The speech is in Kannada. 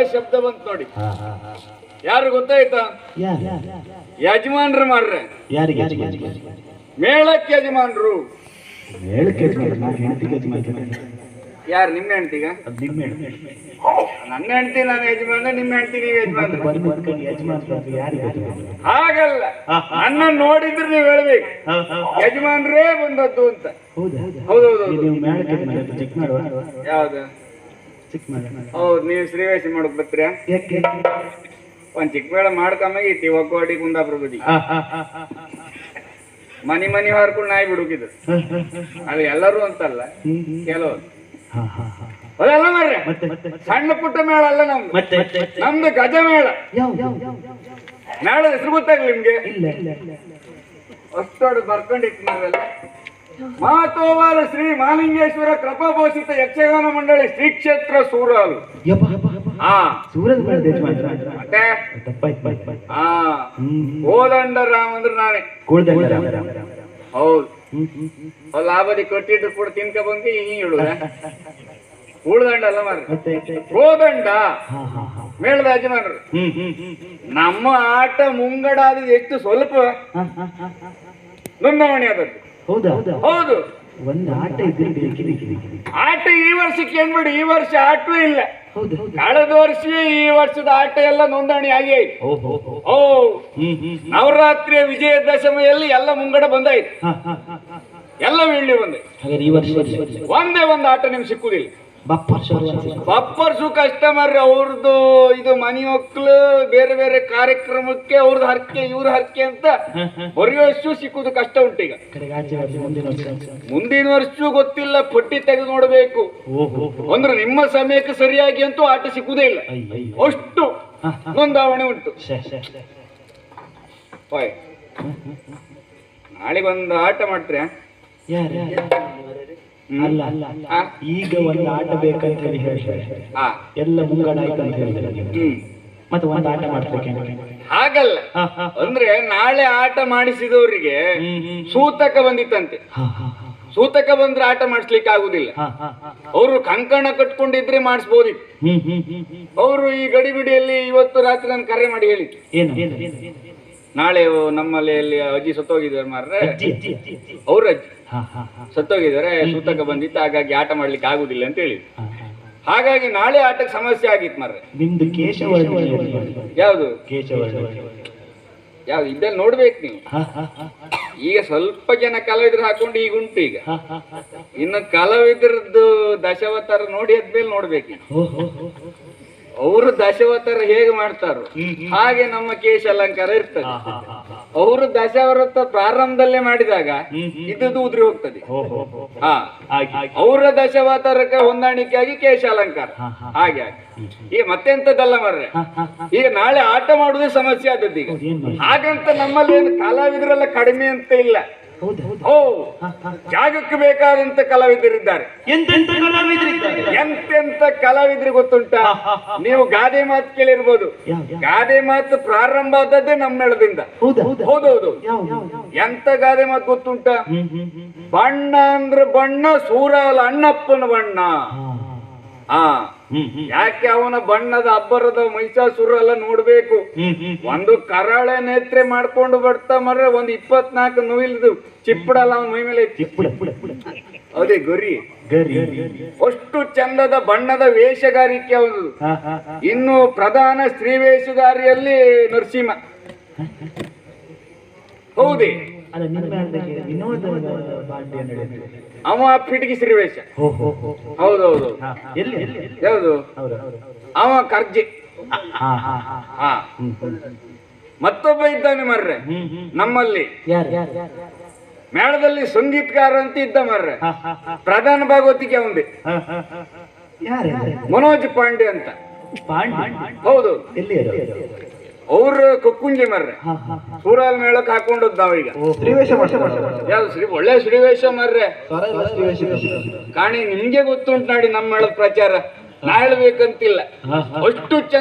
ಒಳ್ಳೆ ಶಬ್ದ ಬಂತು ನೋಡಿ. ಯಾರು ಗೊತ್ತಾಯ್ತಾ? ಯಜಮಾನ್ರು ಮಾಡ್ರೆ. ಮೇಳಕ್ಕೆ ಯಜಮಾನ್ರು. ಯಾರು ನಿಮ್ಮ ಹೆಂಡತಿಗ? ನನ್ನ ಹೆಂಡತಿ ನಾನು ಯಜಮಾನ ನಿಮ್ಮ ಹೆಂಡತಿ ನೀವು ಹಾಗಲ್ಲ. ನನ್ನ ನೋಡಿದ್ರೆ ನೀವು ಹೇಳ್ಬೇಕು. ಯಜಮಾನ್ರೇ ಬಂದದ್ದು ಅಂತ. ಹೌದಾ? ಹೌದೌದು ಯಾವ್ದು? ಹೌದು ನೀವು ಶ್ರೀವೇಶ ಮಾಡಕ್ ಬರ್ತೀರಾ? ಯಾಕೆ? ಒಂದ್ ಚಿಕ್ಕ ಮೇಳ ಮಾಡ್ಕೊಂಬಾಗಿತ್ತಿ ಒಗ್ಗೋಡಿ ಕುಂದಾಪುರ ಬದಿ ಮನಿ ಮನಿ ಹಾರ್ಕೊಂಡು ನಾಯಿ ಬಿಡುಕಿದ್ರು. ಅದು ಎಲ್ಲರೂ ಅಂತಲ್ಲ ಕೆಲವರು. ಅದೆಲ್ಲ ಮಾರ್ರೆ ಸಣ್ಣ ಪುಟ್ಟ ಮೇಳ ಅಲ್ಲ ನಮ್ದು. ಮತ್ತೆ ನಮ್ದು ಗಜ ಮೇಳ. ಮೇಳದ ಹೆಸರು ಗೊತ್ತಾಗ್ಲಿ ನಿಮ್ಗೆ? ಇಲ್ಲ ಬರ್ಕೊಂಡಿತ್ತು ನಾವೆಲ್ಲ ಮಾತೋವಾಲ ಶ್ರೀ ಮಾಲಿಂಗೇಶ್ವರ ಕೃಪಾಭೂಷಿತ ಯಕ್ಷಗಾನ ಮಂಡಳಿ ಶ್ರೀ ಕ್ಷೇತ್ರ ಸೂರಲ್ ಹಾ. ಮತ್ತೆ ಕೋದಂಡ ರಾಮ್ ಅಂದ್ರೆ ನಾನೇ. ಹೌದು. ಲಾಭದಿ ಕೊಟ್ಟಿದ್ದು ಕೂಡ ತಿನ್ಕ ಬಂದು ಹಿಂಗೆ ಹೇಳುದ ಉಳ್ದಂಡ ಅಲ್ಲ ಮಾರ ಕೋದಂಡ ಮೇಳದ ಯಜಮಾನರು. ನಮ್ಮ ಆಟ ಮುಂಗಡಾದ ಎಷ್ಟು ಸ್ವಲ್ಪ. ನೋಂದಣಿ ಆದದ್ದು. ಹೌದಾ? ಹೌದಾ. ಹೌದು. ಒಂದು ಆಟ ಇದ್ರೆ ಬೇಕಿದೆ ಆಟ ಈ ವರ್ಷಕ್ಕೆ ಏನ್ಬಿಡಿ ಈ ವರ್ಷ ಆಟೂ ಇಲ್ಲ. ಹೌದು. ಹೌದು ಕಳೆದ ವರ್ಷ ಈ ವರ್ಷದ ಆಟ ಎಲ್ಲ ನೋಂದಣಿ ಆಗಿ ಓ. ನವರಾತ್ರಿಯ ವಿಜಯದಶಮಿಯಲ್ಲಿ ಎಲ್ಲ ಮುಂಗಡ ಬಂದಾಯ್ತು. ಎಲ್ಲ ವೀಳ್ಯ ಬಂದೆ. ಹಾಗಾದ್ರೆ ಈ ವರ್ಷ ಒಂದೇ ಒಂದು ಆಟ ನಿಮ್ಗೆ ಸಿಕ್ಕುದಿಲ್ಲ. ಬಪ್ಪರ್ ಬಪ್ಪರ್ಸು ಕಸ್ಟಮರ್ ಅವ್ರದ್ದು ಇದು ಮನಿ ಮಕ್ಕಳು ಬೇರೆ ಬೇರೆ ಕಾರ್ಯಕ್ರಮಕ್ಕೆ ಅವ್ರದ್ದು ಹರಕೆ ಇವ್ರ ಹರಕೆ ಅಂತ ಬರೆಯುವಷ್ಟು ಸಿಕ್ಕುದು ಕಷ್ಟ ಉಂಟು ಈಗ. ಮುಂದಿನ ವರ್ಷ ಗೊತ್ತಿಲ್ಲ ಪಟ್ಟಿ ತೆಗೆದು ನೋಡಬೇಕು. ಅಂದ್ರೆ ನಿಮ್ಮ ಸಮಯಕ್ಕೆ ಸರಿಯಾಗಿ ಅಂತೂ ಆಟ ಸಿಕ್ಕುದೇ ಇಲ್ಲ. ಅಷ್ಟು ನೋಂದಾವಣೆ ಉಂಟು. ನಾಳೆ ಒಂದು ಆಟ ಮಾಡ್ತೀರಾ ಅಲ್ಲ? ಈಗ ಒಂದು ಆಟ ಬೇಕಂತ ಹೇಳಿ ಹೇಳ್ತಾರೆ. ಎಲ್ಲ ಮುಂಗಡ ಆಯ್ತು ಅಂತ ಹೇಳ್ತಾರೆ. ಮತ್ತೆ ಒಂದು ಆಟ ಮಾಡ್ಬೇಕು ಹಾಗಲ್ಲ. ಅಂದ್ರೆ ನಾಳೆ ಆಟ ಮಾಡಿಸಿದವರಿಗೆ ಸೂತಕ ಬಂದಿತ್ತಂತೆ. ಸೂತಕ ಬಂದ್ರೆ ಆಟ ಮಾಡಿಸ್ಲಿಕ್ಕೆ ಆಗುದಿಲ್ಲ. ಅವರು ಕಂಕಣ ಕಟ್ಕೊಂಡಿದ್ರೆ ಮಾಡಿಸ್ಬೋದಿತ್ತು. ಅವರು ಈ ಗಡಿಬಿಡಿಯಲ್ಲಿ ಇವತ್ತು ರಾತ್ರಿ ನಾನು ಕರೆ ಮಾಡಿ ಹೇಳಿ ಏನು? ಏನು ಏನು ನಾಳೆ ನಮ್ಮಲ್ಲಿ ಅಜ್ಜಿ ಸತ್ತೋಗಿದ್ದಾರೆ ಮಾರ್ರೆ. ಅವ್ರ ಅಜ್ಜಿ. ಸತ್ತೋಗಿದ್ದಾರೆ ಸೂತಕ ಬಂದಿತ್ತು ಹಾಗಾಗಿ ಆಟ ಮಾಡ್ಲಿಕ್ಕೆ ಆಗುದಿಲ್ಲ ಅಂತ ಹೇಳಿ ಹಾಗಾಗಿ ನಾಳೆ ಆಟಕ್ಕೆ ಸಮಸ್ಯೆ ಆಗಿತ್ತು ಮಾರ್ರೆ. ನಿಮ್ದು ಕೇಶವ ಯಾವುದು? ಯಾವ್ದು? ಇದ್ದಲ್ಲಿ ನೋಡ್ಬೇಕು ನೀವು. ಈಗ ಸ್ವಲ್ಪ ಜನ ಕಲಾವಿದ್ರು ಹಾಕೊಂಡು ಈಗ ಉಂಟು ಈಗ. ಇನ್ನು ಕಲಾವಿದ್ರದ್ದು ದಶಾವತಾರ ನೋಡಿ ಅದ್ಮೇಲೆ ನೋಡ್ಬೇಕು ಅವರು ದಶಾವತಾರ ಹೇಗೆ ಮಾಡ್ತಾರೋ. ಹಾಗೆ ನಮ್ಮ ಕೇಶ ಅಲಂಕಾರ ಇರ್ತದೆ. ಅವರು ದಶಾವೃತ ಪ್ರಾರಂಭದಲ್ಲೇ ಮಾಡಿದಾಗ ಇದ್ದದ್ದು ಉದ್ರಿ ಹೋಗ್ತದೆ. ಅವರ ದಶಾವತಾರಕ್ಕೆ ಹೊಂದಾಣಿಕೆಯಾಗಿ ಕೇಶ ಅಲಂಕಾರ ಹಾಗೆ ಹಾಗೆ. ಈಗ ಮತ್ತೆಂತದಲ್ಲ ಮರ್ರೆ? ಈಗ ನಾಳೆ ಆಟ ಮಾಡುವುದೇ ಸಮಸ್ಯೆ ಆದದ್ದು ಈಗ. ಹಾಗಂತ ನಮ್ಮಲ್ಲಿ ಏನು ಕಲಾವಿದರೆಲ್ಲ ಕಡಿಮೆ ಅಂತ ಇಲ್ಲ. ಓ ಜಾಗಕ್ಕೆ ಬೇಕಾದಂತ ಕಲಾವಿದರಿದ್ದಾರೆ. ಎಂತೆಂತ ಕಲಾವಿದರಿದ್ದಾರೆ? ಎಂತೆಂತ ಕಲಾವಿದ್ರು ಗೊತ್ತುಂಟ? ನೀವು ಗಾದೆ ಮಾತು ಕೇಳಿರ್ಬೋದು. ಗಾದೆ ಮಾತು ಪ್ರಾರಂಭ ಆದದ್ದೇ ನಮ್ಮ ಮೇಳದಿಂದ ಹೌದಾ ಹೌದಾ. ಹೌದೌದು ಎಂತ ಗಾದೆ ಮಾತು ಗೊತ್ತುಂಟ? ಬಣ್ಣ ಅಂದ್ರೆ ಬಣ್ಣ ಸೂರಾಲ ಅಣ್ಣಪ್ಪನ ಬಣ್ಣ. ಹ್ಮ್ ಯಾಕೆ ಅವನ ಬಣ್ಣದ ಅಬ್ಬರದ ಮಹಿಷಾಸುರ ಎಲ್ಲ ನೋಡ್ಬೇಕು ಒಂದು ಕರಾಳೆ ನೇತ್ರೆ ಮಾಡ್ಕೊಂಡು ಬರ್ತಾ ಮರ್ರೆ ಒಂದು ಇಪ್ಪತ್ನಾಲ್ಕು ನುಯಿಲ್ದು ಚಿಪ್ಪಡಲ್ಲ ಅವನ ಮೈ ಮೇಲೆ ಅದೇ ಗುರಿ. ಅಷ್ಟು ಚಂದದ ಬಣ್ಣದ ವೇಷಗಾರಿಕೆ ಅವನು ಇನ್ನು ಪ್ರಧಾನ ಸ್ತ್ರೀ ವೇಷಗಾರಿಯಲ್ಲಿ ನರಸಿಂಹ. ಹೌದೇ. ಅಲ್ಲ ನಿಮ್ಮ ಅದಕ್ಕೆ ವಿನೋದ ಬಾಂಡ್ಯ ನಡೆಯುತ್ತೆ ಅವ ಪಿಟಕಿ ಶ್ರೀವೇಶ. ಹೌದೌದು ಎಲ್ಲಿ ಯಾವುದು? ಹೌದು. ಹೌದು ಅವ ಕರ್ಜಿ. ಹಾ ಹಾ ಹಾ. ಹಾ. ಹ್ಮ್ ಹ್ಮ್. ಮತ್ತೊಬ್ಬ ಇದ್ದಾನೆ ಮರ್ರೆ. ನಮ್ಮಲ್ಲಿ. ಮೇಳದಲ್ಲಿ ಸಂಗೀತಕಾರ ಅಂತ ಇದ್ದ ಮರ್ರೆ. ಪ್ರಧಾನ ಭಾಗವತಿಗೆ ಅವಂದೆ ಮನೋಜ್ ಪಾಂಡೆ ಅಂತ. ಹೌದು. ಎಲ್ಲಿ ಅವ್ರ ಕೊಕ್ಕುಂಜಿ ಮರ್ರೆ. ಸೂರಾಲ್ ಮೇಳಕ್ ಹಾಕೊಂಡದ್ ನಾವೀಗ. ಶ್ರೀವೇಶ ಯಾವ್ದು ಶ್ರೀ ಒಳ್ಳೆ ಶ್ರೀವೇಶ ಮರ್ರೆ. ಕಾಣಿ ನಿಮ್ಗೆ ಗೊತ್ತುಂಟು ನಾಡಿ ನಮ್ಮ ಮೇಳದ ಪ್ರಚಾರ. ನಾ ಹೇಳ್ಬೇಕಂತಿಲ್ಲ ಅಷ್ಟು ಚಂದ